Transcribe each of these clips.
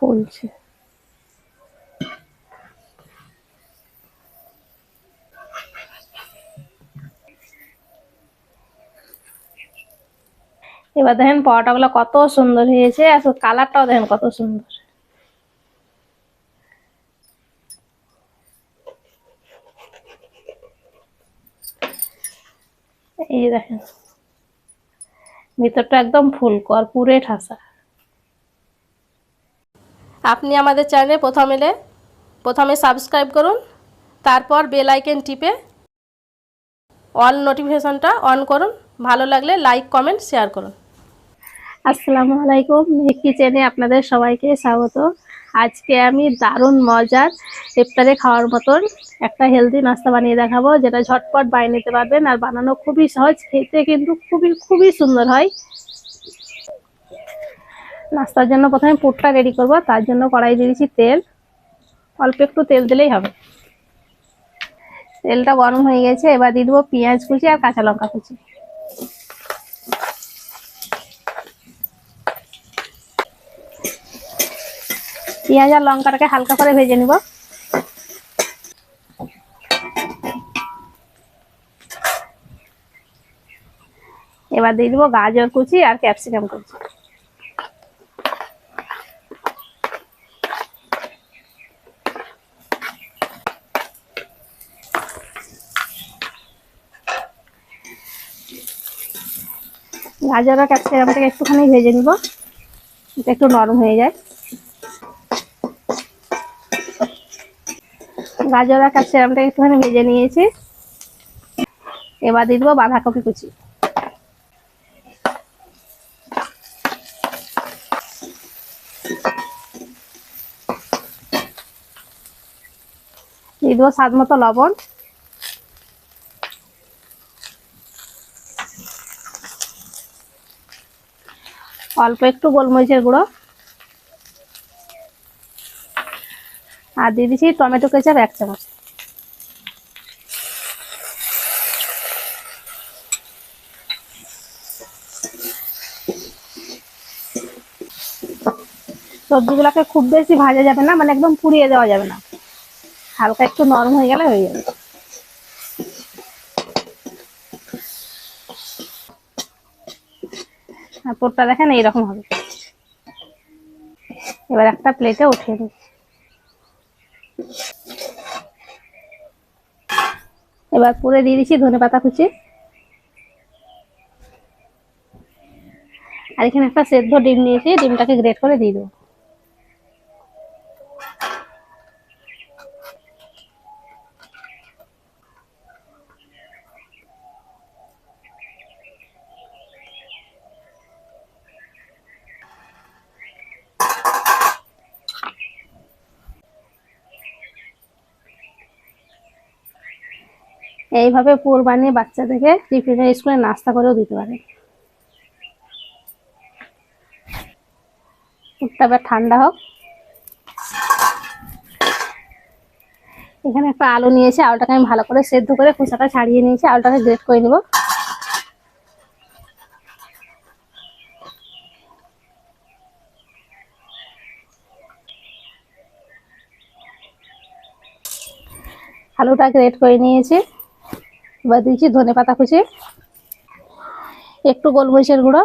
ফুলছে এবার দেখেন পরোটাগুলো কত সুন্দর হয়েছে, আর কালারটাও দেখেন কত সুন্দর। এই দেখেন, ভিতরটা একদম ফুলকর পুরে ঠাসা। আপনি আমাদের চ্যানেলে প্রথম এলে, প্রথমে সাবস্ক্রাইব করুন, তারপর বেল আইকন টিপে অল নোটিফিকেশনটা অন করুন, ভালো লাগলে লাইক কমেন্ট শেয়ার করুন। আসসালামু আলাইকুম কিচেনে আপনাদের সবাইকে স্বাগত। আজকে আমি দারুণ মজার ইফতারে খাওয়ার মতন একটা হেলদি নাস্তা বানিয়ে দেখাবো, যেটা ঝটপট বানিয়ে নিতে পারবেন আর বানানো খুবই সহজ, খেতে কিন্তু খুবই খুবই সুন্দর হয়। নাস্তার জন্য প্রথমে পুরটা রেডি করব, তার জন্য কড়াই দিয়েছি তেল। অল্প একটু তেল দিলেই হবে। তেলটা গরম হয়ে গেছে, এবার দিয়ে দেবো পেঁয়াজ কুচি আর কাঁচা লঙ্কা কুচি। পেঁয়াজ আর লঙ্কাটাকে হালকা করে ভেজে নিব। এবার দিয়ে দেবো গাজর কুচি আর ক্যাপসিকাম কুচি। গাজর আর ক্যাপসিকামটাকে একটুখানি ভেজে নিব। একটু নরম হয়ে যায়। গাজর আর ক্যাপসিকামটা একটুখানি ভেজে নিয়েছি। এবার দিয়ে দেবো বাঁধাকপি কুচি। দিয়ে দেবো স্বাদ মতো লবণ। অল্প একটু গোলমরিচের গুঁড়ো। আর দিয়ে দিচ্ছি টমেটো কেচাপ এক চামচ। সবজিগুলোকে খুব বেশি ভাজা যাবে না মানে একদম পুড়িয়ে দেওয়া যাবে না। হালকা একটু নরম হয়ে গেলে হয়ে যাবে। পোরটা দেখেন এইরকম হবে। এবার একটা প্লেটে উঠিয়ে দিই এবার পুরে দিয়ে দিচ্ছি ধনে পাতা কুচি। আর এখানে একটা সেদ্ধ ডিম নিয়েছি, ডিমটাকে গ্রেট করে দিয়ে দেবো। এইভাবে পুর বানিয়ে বাচ্চাদেরকে টিফিনে স্কুলে নাস্তা করেও দিতে পারে। পুরটা ঠান্ডা হোক। এখানে একটা আলু নিয়েছি, আলুটাকে আমি ভালো করে সেদ্ধ করে খোসাটা ছাড়িয়ে নিয়েছি, আলুটাকে গ্রেট করে নেব। আলুটা গ্রেট করে নিয়েছি। এবার দিয়েছি ধনে পাতা কুচি, একটু গোলমরিচের গুঁড়ো,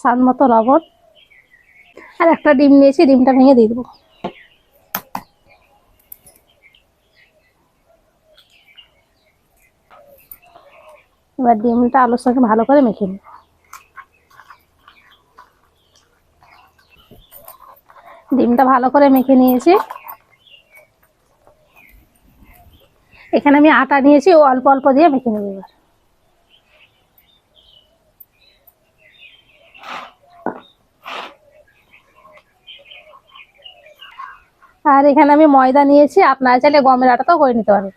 স্বাদ মতো লবণ, আর একটা ডিম নিয়েছি, ডিমটা ভেঙে দিয়ে দেবো। এবার ডিমটা আলুর সঙ্গে ভালো করে মেখে নেব। ডিমটা ভালো করে মেখে নিয়েছি। এখানে আমি আটা নিয়েছি, ও অল্প অল্প দিয়ে মেখে নেব এবার। আর এখানে আমি ময়দা নিয়েছি, আপনারা চাইলে গমের আটাটাও করে নিতে পারবেন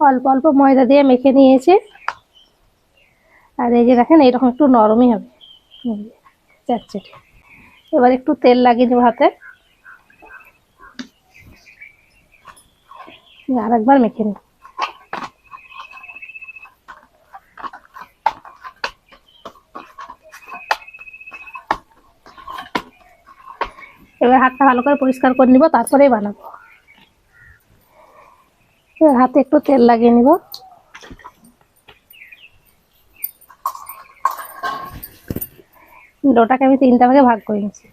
অল্প অল্প ময়দা দিয়ে মেখে নিয়েছি। আর এই যে দেখেন, এইরকম একটু নরমই হবে। এবার একটু তেল লাগিয়ে দেবো হাতে। আর একবার মেখে নিই এবার হাতটা ভালো করে পরিষ্কার করে নিব, তারপরেই বানাবো। এবার হাতে একটু তেল লাগিয়ে নিব। ডোটাকে আমি তিনটা ভাগে ভাগ করে নিচ্ছি।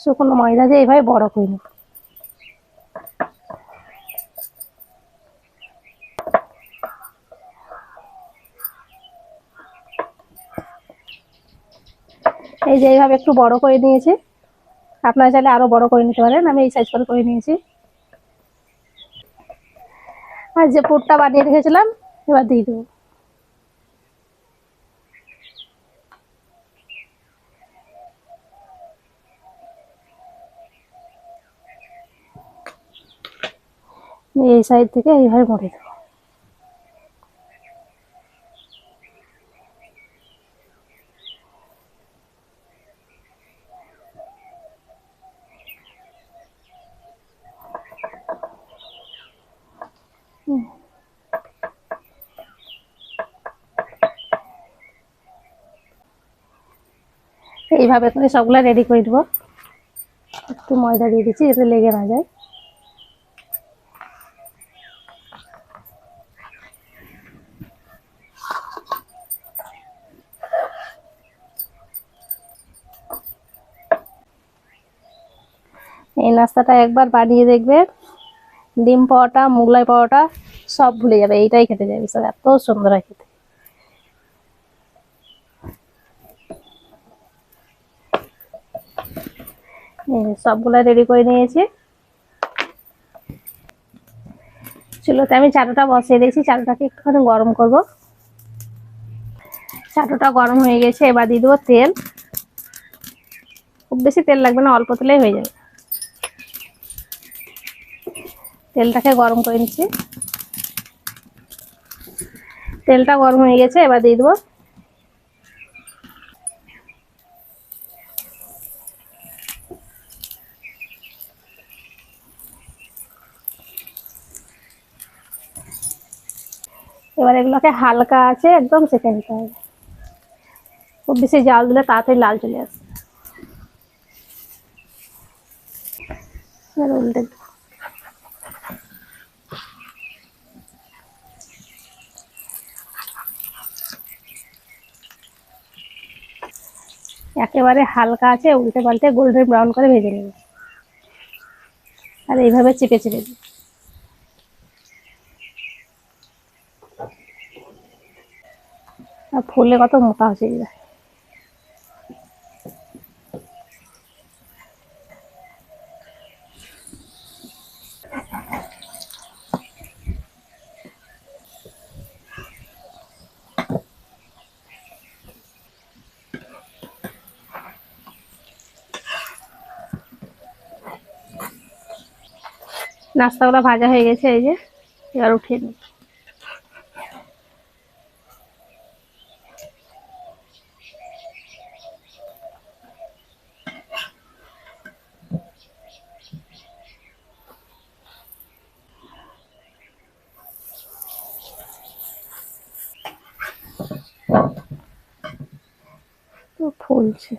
শুকনো ময়দা দিয়ে এইভাবে বড় করে নিব এই যে এইভাবে একটু বড় করে নিয়েছি। আপনারা চাইলে আরও বড় করে নিতে পারেন। আমি এই সাইজ করে করে নিয়েছি। আর যে পুরটা বানিয়ে রেখেছিলাম, এবার দিয়ে দেবো। এই সাইড থেকে এইভাবে মুড়ে দেবো। এইভাবে করে সবগুলা রেডি করে দেবো একটু ময়দা দিয়ে দিচ্ছি যাতে লেগে না যায়। এই নাস্তাটা একবার বানিয়ে দেখবে। ডিম পাওয়াটা মুগলাই পাওয়াটা সব ভুলে যাবে, এইটাই খেতে যাবে সব এত সুন্দর হয় খেতে এই যে সবগুলা রেডি করে নিয়েছি। চুলোতে আমি চাটুটা বসিয়ে দিয়েছি, চাটুটাকে একটুখানি গরম করব। চাটুটা গরম হয়ে গেছে, এবার দিয়ে দেবো তেল। খুব বেশি তেল লাগবে না, অল্প তেলেই হয়ে যাবে। তেলটাকে গরম করে নিচ্ছি। তেলটা গরম হয়ে গেছে, এবার দিয়ে দেবো এবার এগুলোকে হালকা আছে একদম সেঁকে নিতে হবে। খুব বেশি জাল দিলে তাড়াতাড়ি লাল চলে আসে। উল্টে একেবারে হালকা আছে, উল্টে পাল্টে গোল্ডেন ব্রাউন করে ভেজে নেবে। আর এইভাবে চেপে চেপে দিই আর ফুলে কত মোটা হচ্ছে যায় নাস্তাগুলো ভাজা হয়ে গেছে, এই যে, এবার উঠিয়ে নিই। তো ফুলছে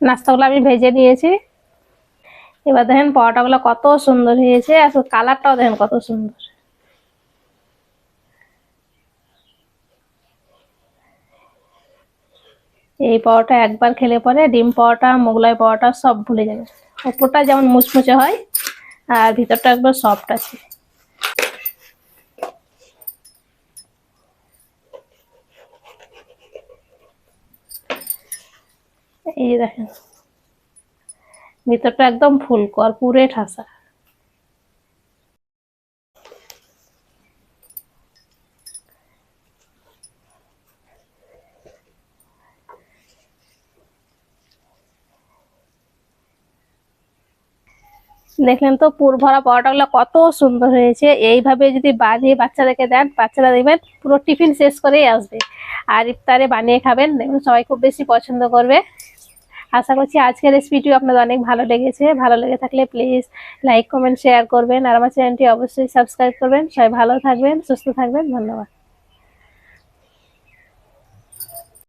নাস্তাগুলো আমি ভেজে নিয়েছি। এবার দেখেন পরোটাগুলো কত সুন্দর হয়েছে, আর কালারটাও দেখেন কত সুন্দর। এই পরোটা একবার খেলে পরে ডিম পরোটা, মোগলাই পরোটা সব ভুলে যাবে। ওপরটা যেমন মুচমুচে হয়, আর ভিতরটা একবার সফট আছে। এই দেখেন, ভিতরটা একদম ফুলকো আর পুরে ঠাসা। দেখলেন তো, পুর ভরা পরোটাগুলো কত সুন্দর হয়েছে। এইভাবে যদি বানিয়ে বাচ্চাদেরকে দেন, বাচ্চারা দেখবেন পুরো টিফিন শেষ করেই আসবে। আর ইফতারে বানিয়ে খাবেন, দেখবেন সবাই খুব বেশি পছন্দ করবে। আশা করছি আজকের রেসিপিটিও আপনাদের অনেক ভালো লেগেছে। ভালো লেগে থাকলে প্লিজ লাইক কমেন্ট শেয়ার করবেন। আর আমার চ্যানেলটি অবশ্যই সাবস্ক্রাইব করবেন। সবাই ভালো থাকবেন, সুস্থ থাকবেন। ধন্যবাদ।